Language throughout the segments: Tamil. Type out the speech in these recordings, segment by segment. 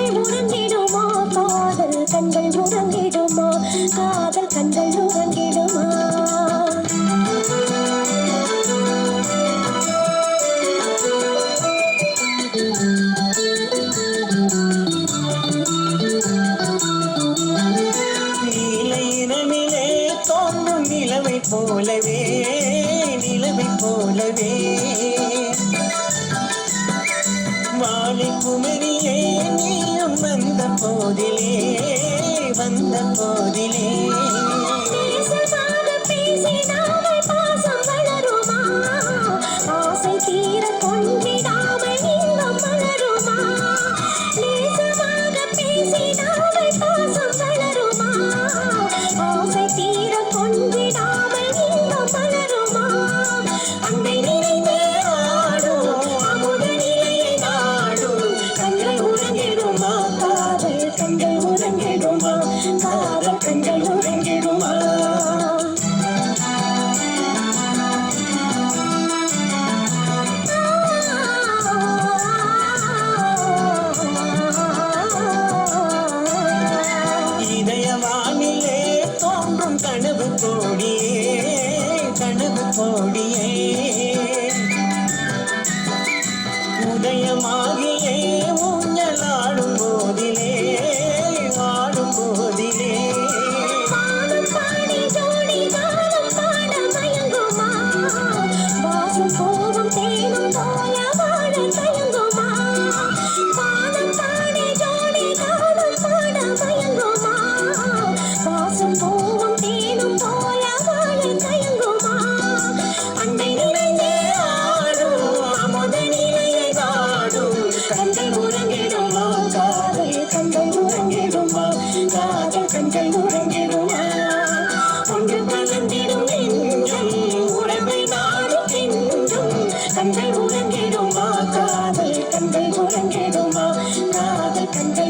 கண்கள் உறங்கிடுமா காதல் கண்கள் உறங்கிடுமா காதல் கண்கள் உறங்கிடுமா போலவே நிலவை போலவே. দিলে கொடியே. உதயமாகியே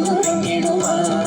பணியும் தங்கிடுவார்